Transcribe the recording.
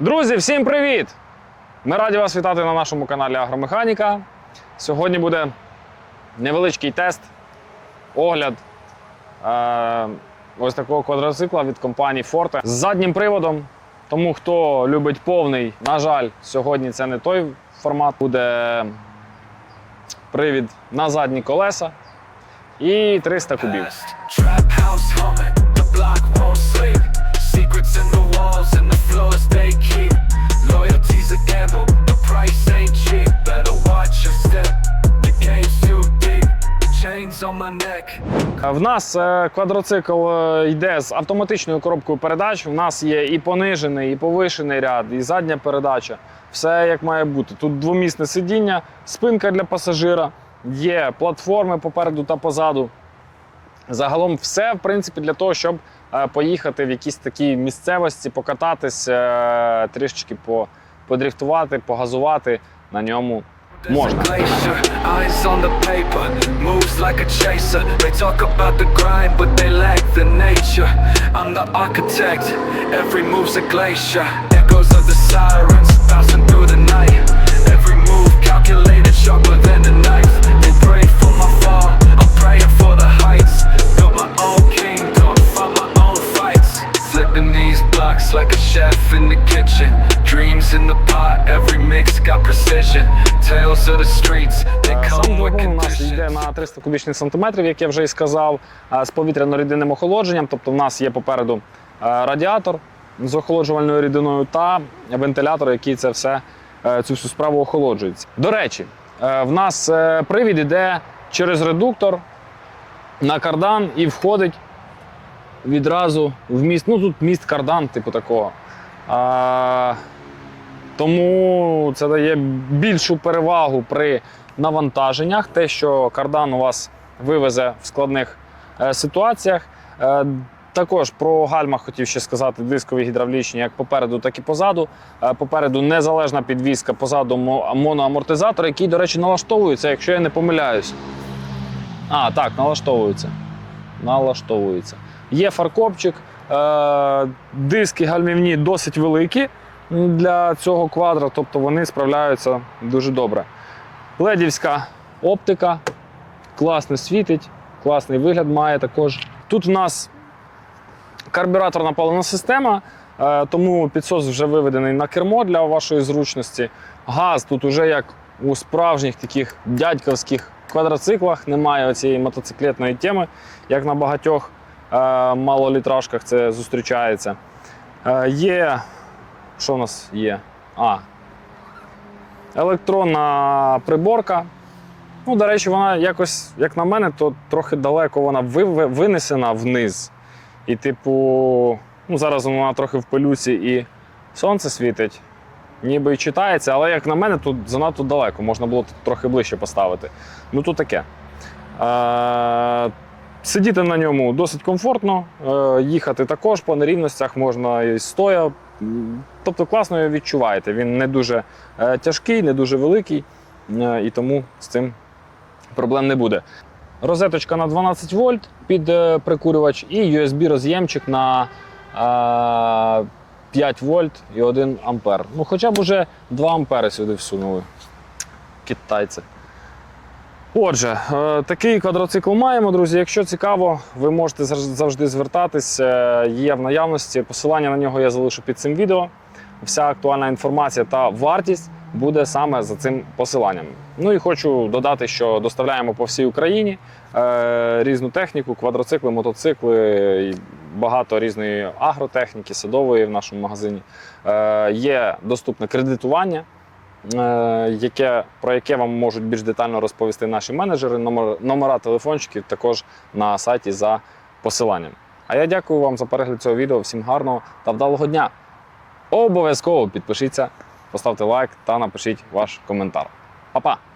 Друзі, всім привіт! Ми раді вас вітати на нашому каналі Агромеханіка. Сьогодні буде невеличкий тест, огляд е, ось такого квадроцикла від компанії Forte з заднім приводом. Тому хто любить повний, на жаль, сьогодні це не той формат. Буде привід на задні колеса і 300 кубів. В нас е, квадроцикл е, йде з автоматичною коробкою передач. У нас є і понижений, і повишений ряд, і задня передача. Все як має бути. Тут двомісне сидіння, спинка для пасажира, є платформи попереду та позаду. Загалом все, в принципі, для того, щоб е, поїхати в якісь такі місцевості, покататись, трішечки по, подріфтувати, погазувати на ньому There's можна. a glacier, eyes on the paper, moves like a chaser. They talk about the grind, but they lack the nature. I'm the architect, every move's a glacier. Echoes of the sirens bouncing through the night. These like a chef in the kitchen. Dreams in the pot, every mix got precision. Tales of the streets, they Е, come with двигун у нас йде на 300 кубічних сантиметрів, як я вже і сказав, е, з повітряно-рідинним охолодженням. Тобто в нас є попереду е, радіатор з охолоджувальною рідиною та вентилятор, який це все, цю всю справу охолоджується. До речі, в нас привід іде через редуктор на кардан і входить відразу в міст. Ну тут міст кардан, типу такого. А, тому це дає більшу перевагу при навантаженнях. Те, що кардан у вас вивезе в складних е, ситуаціях. Е, також про гальмах хотів ще сказати: дискові гідравлічні як попереду, так і позаду. Е, попереду незалежна підвізка, позаду моноамортизатор, який, до речі, налаштовується, якщо я не помиляюсь. А, так, налаштовується. Налаштовується. Є фаркопчик, е, диски гальмівні досить великі для цього квадра, тобто вони справляються дуже добре. Ледівська оптика, класно світить, класний вигляд має також. Тут в нас карбюраторна паливна система, е, тому підсос вже виведений на кермо для вашої зручності. Газ тут уже як у справжніх таких дядьковських квадроциклах, немає цієї мотоциклетної теми, як на багатьох малолітражках це зустрічається. Е, Є. Що в нас є? А. Електронна приборка. Ну, до речі, вона якось, як на мене, то трохи далеко вона винесена вниз. І, типу, ну, зараз вона трохи в пилюці і сонце світить, ніби і читається, але як на мене, тут занадто далеко, можна було трохи ближче поставити. Ну, тут таке. Е, сидіти на ньому досить комфортно, е, їхати також по нерівностях можна і стоя. Тобто класно його відчуваєте. Він не дуже е, тяжкий, не дуже великий, е, і тому з цим проблем не буде. Розеточка на 12 вольт під прикурювач і USB-роз'ємчик на е, 5 вольт і 1 ампер. Ну, хоча б уже 2 ампери сюди всунули. Китайці. Отже, е, такий квадроцикл маємо, друзі. Якщо цікаво, ви можете завжди звертатись. Є в наявності. Посилання на нього я залишу під цим відео. Вся актуальна інформація та вартість буде саме за цим посиланням. Ну і хочу додати, що доставляємо по всій Україні е, різну техніку, квадроцикли, мотоцикли, багато різної агротехніки, садової в нашому магазині. Е, є доступне кредитування. Е, Яке, про яке вам можуть більш детально розповісти наші менеджери, номер, номера телефончиків також на сайті за посиланням. А я дякую вам за перегляд цього відео. Всім гарного та вдалого дня! Обов'язково підпишіться, поставте лайк та напишіть ваш коментар. Па-па!